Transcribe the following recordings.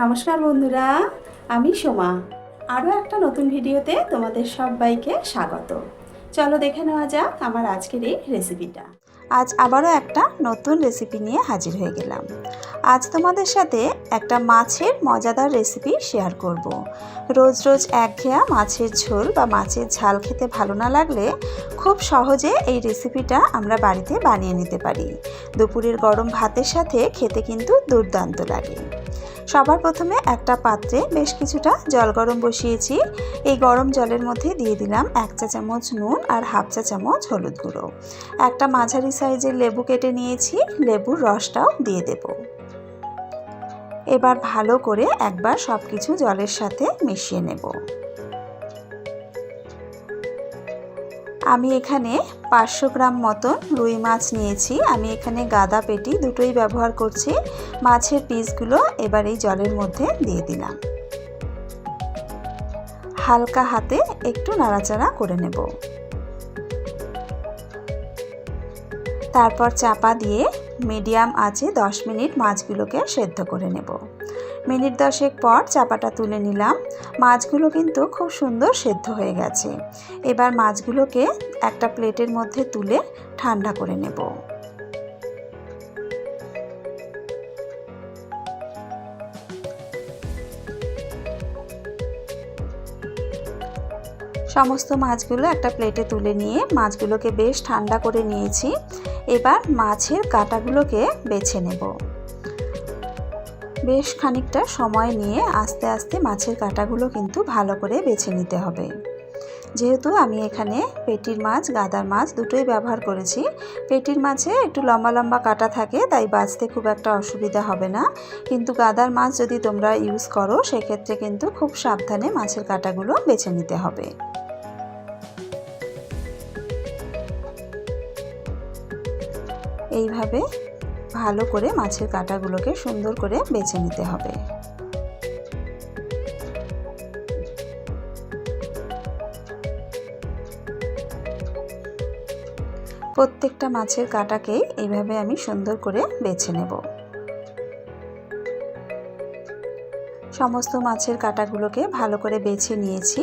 নমস্কার বন্ধুরা, আমি সোমা। আরও একটা নতুন ভিডিওতে তোমাদের সবাইকে স্বাগত। চলো দেখে নেওয়া যাক আমার আজকের এই রেসিপিটা আজ আবারও একটা নতুন রেসিপি নিয়ে হাজির হয়ে গেলাম। আজ তোমাদের সাথে একটা মাছের মজাদার রেসিপি শেয়ার করব। রোজ রোজ একঘেয়া মাছের ঝোল বা মাছের ঝাল খেতে ভালো না লাগলে খুব সহজে এই রেসিপিটা আমরা বাড়িতে বানিয়ে নিতে পারি। দুপুরের গরম ভাতের সাথে খেতে কিন্তু দুর্দান্ত লাগে। সবার প্রথমে একটা পাত্রে বেশ কিছুটা জল গরম বসিয়েছি। এই গরম জলের মধ্যে দিয়ে দিলাম এক চা চামচ নুন আর হাফ চা চামচ হলুদ গুঁড়ো। একটা মাঝারি সাইজের লেবু কেটে নিয়েছি, লেবুর রসটাও দিয়ে দেব। এবার ভালো করে একবার সব কিছু জলের সাথে মিশিয়ে নেব। আমি এখানে পাঁচশো গ্রাম মতন রুই মাছ নিয়েছি। আমি এখানে গাদা পেটি দুটোই ব্যবহার করছি। মাছের পিসগুলো এবার এই জলের মধ্যে দিয়ে দিলাম। হালকা হাতে একটু নাড়াচাড়া করে নেব। তারপর চাপা দিয়ে মিডিয়াম আছে, দশ মিনিট মাছগুলোকে সেদ্ধ করে নেব। মিনিট দশেক পর চাপাটা তুলে নিলাম। মাছগুলো কিন্তু খুব সুন্দর সেদ্ধ হয়ে গেছে। এবার মাছগুলোকে একটা প্লেটের মধ্যে তুলে ঠান্ডা করে নেব। সমস্ত মাছগুলো একটা প্লেটে তুলে নিয়ে মাছগুলোকে বেশ ঠান্ডা করে নিয়েছি। এবার মাছের কাঁটাগুলোকে বেছে নেব। বেশ খানিকটা সময় নিয়ে আস্তে আস্তে মাছের কাঁটাগুলো কিন্তু ভালো করে বেছে নিতে হবে। যেহেতু আমি এখানে পেটির মাছ, গাদার মাছ দুটোই ব্যবহার করেছি। পেটির মাছে একটু লম্বা লম্বা কাটা থাকে, তাই বাঁচতে খুব একটা অসুবিধা হবে না। কিন্তু গাদার মাছ যদি তোমরা ইউজ করো, সেক্ষেত্রে কিন্তু খুব সাবধানে মাছের কাটাগুলো বেছে নিতে হবে। এইভাবে ভালো করে মাছের কাঁটাগুলোকে সুন্দর করে বেছে নিতে হবে। প্রত্যেকটা মাছের কাঁটাকেই এইভাবে আমি সুন্দর করে বেছে নেব। সমস্ত মাছের কাঁটাগুলোকে ভালো করে বেছে নিয়েছি।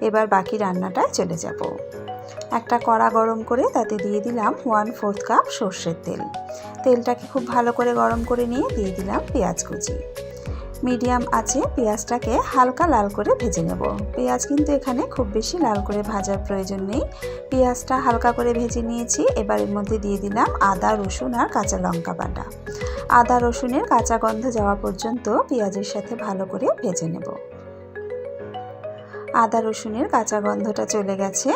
এবার বাকি রান্নাটায় চলে যাব। একটা কড়া গরম করে তাতে দিয়ে দিলাম ওয়ান ফোর্থ কাপ সর্ষের তেল। তেলটাকে খুব ভালো করে গরম করে নিয়ে দিয়ে দিলাম পেঁয়াজ কুচি। মিডিয়াম আছে পেঁয়াজটাকে হালকা লাল করে ভেজে নেব। পেঁয়াজ কিন্তু এখানে খুব বেশি লাল করে ভাজার প্রয়োজন নেই। পেঁয়াজটা হালকা করে ভেজে নিয়েছি, এবার এর মধ্যে দিয়ে দিলাম আদা, রসুন আর কাঁচা লঙ্কা বাটা। আদা, রসুনের কাঁচা গন্ধ যাওয়া পর্যন্ত পেঁয়াজের সাথে ভালো করে ভেজে নেব। আদা রসুনের কাঁচা গন্ধটা চলে গেছে।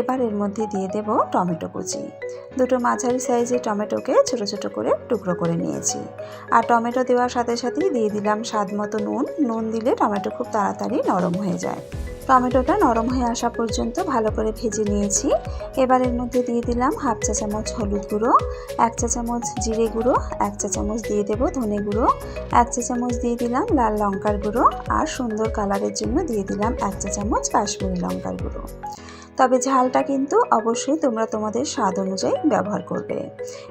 এবার এর মধ্যে দিয়ে দেব টমেটো কুচি। দুটো মাঝারি সাইজের টমেটোকে ছোট ছোট করে টুকরো করে নিয়েছি। আর টমেটো দেওয়ার সাথে সাথেই দিয়ে দিলাম স্বাদ মতো নুন। নুন দিলে টমেটো খুব তাড়াতাড়ি নরম হয়ে যায়। টমেটোটা নরম হয়ে আসা পর্যন্ত ভালো করে ভেজে নিয়েছি। এবার এর মধ্যে দিয়ে দিলাম হাফ চা চামচ হলুদ গুঁড়ো, এক চা চামচ জিরে গুঁড়ো, এক চা চামচ দিয়ে দেবো ধনে গুঁড়ো, এক চা চামচ দিয়ে দিলাম লাল লঙ্কার গুঁড়ো আর সুন্দর কালারের জন্য দিয়ে দিলাম এক চা চামচ কাশ্মীরি লঙ্কার গুঁড়ো। তবে ঝালটা কিন্তু অবশ্যই তোমরা তোমাদের স্বাদ অনুযায়ী ব্যবহার করবে।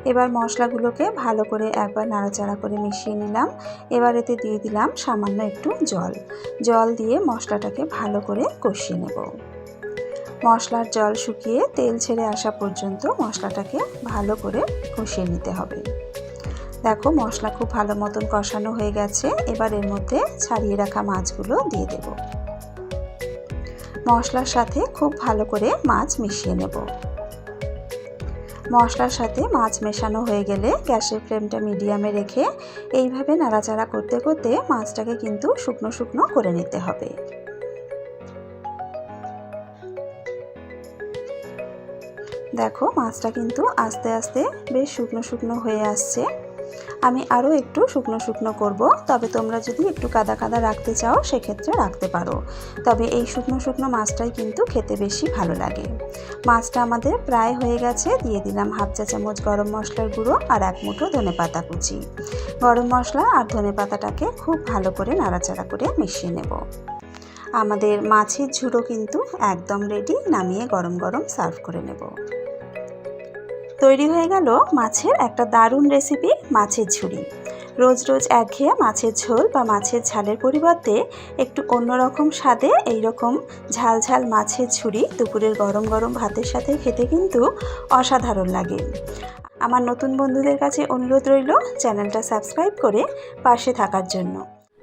এবার মশলাগুলোকে ভালো করে একবার নাড়াচাড়া করে মিশিয়ে নিলাম। এবার এতে দিয়ে দিলাম সামান্য একটু জল। জল দিয়ে মশলাটাকে ভালো করে কষিয়ে নেব। মশলার জল শুকিয়ে তেল ছেড়ে আসা পর্যন্ত মশলাটাকে ভালো করে কষিয়ে নিতে হবে। দেখো মশলা খুব ভালো মতন কষানো হয়ে গেছে। এবার এর মধ্যে ছাড়িয়ে রাখা মাছগুলো দিয়ে দেবো। মশলার সাথে খুব ভালো করে মাছ মিশিয়ে নেব। মশলার সাথে মাছ মেশানো হয়ে গেলে গ্যাসের ফ্লেমটা মিডিয়ামে রেখে এইভাবে নাড়াচাড়া করতে করতে মাছটাকে কিন্তু শুকনো শুকনো করে নিতে হবে। দেখো মাছটা কিন্তু আস্তে আস্তে বেশ শুকনো শুকনো হয়ে আসছে। আমি আরও একটু শুকনো শুকনো করব, তবে তোমরা যদি একটু কাদা কাদা রাখতে চাও, সেক্ষেত্রে রাখতে পারো। তবে এই শুকনো শুকনো মাছটাই কিন্তু খেতে বেশি ভালো লাগে। মাছটা আমাদের প্রায় হয়ে গেছে, দিয়ে দিলাম হাফ চা চামচ গরম মশলার গুঁড়ো আর এক মুঠো ধনে পাতা কুচি। গরম মশলা আর ধনে পাতাটাকে খুব ভালো করে নাড়াচাড়া করে মিশিয়ে নেব। আমাদের মাছের ঝুড়ো কিন্তু একদম রেডি নামিয়ে গরম গরম সার্ভ করে নেব। তৈরি হয়ে গেল মাছের একটা দারুণ রেসিপি মাছের ঝুড়ি। রোজ রোজ একঘেয়ে মাছের ঝোল বা মাছের ঝালের পরিবর্তে একটু অন্যরকম স্বাদে এইরকম ঝাল ঝাল মাছের ঝুড়ি দুপুরের গরম গরম ভাতের সাথে খেতে কিন্তু অসাধারণ লাগে। আমার নতুন বন্ধুদের কাছে অনুরোধ রইল চ্যানেলটা সাবস্ক্রাইব করে পাশে থাকার জন্য।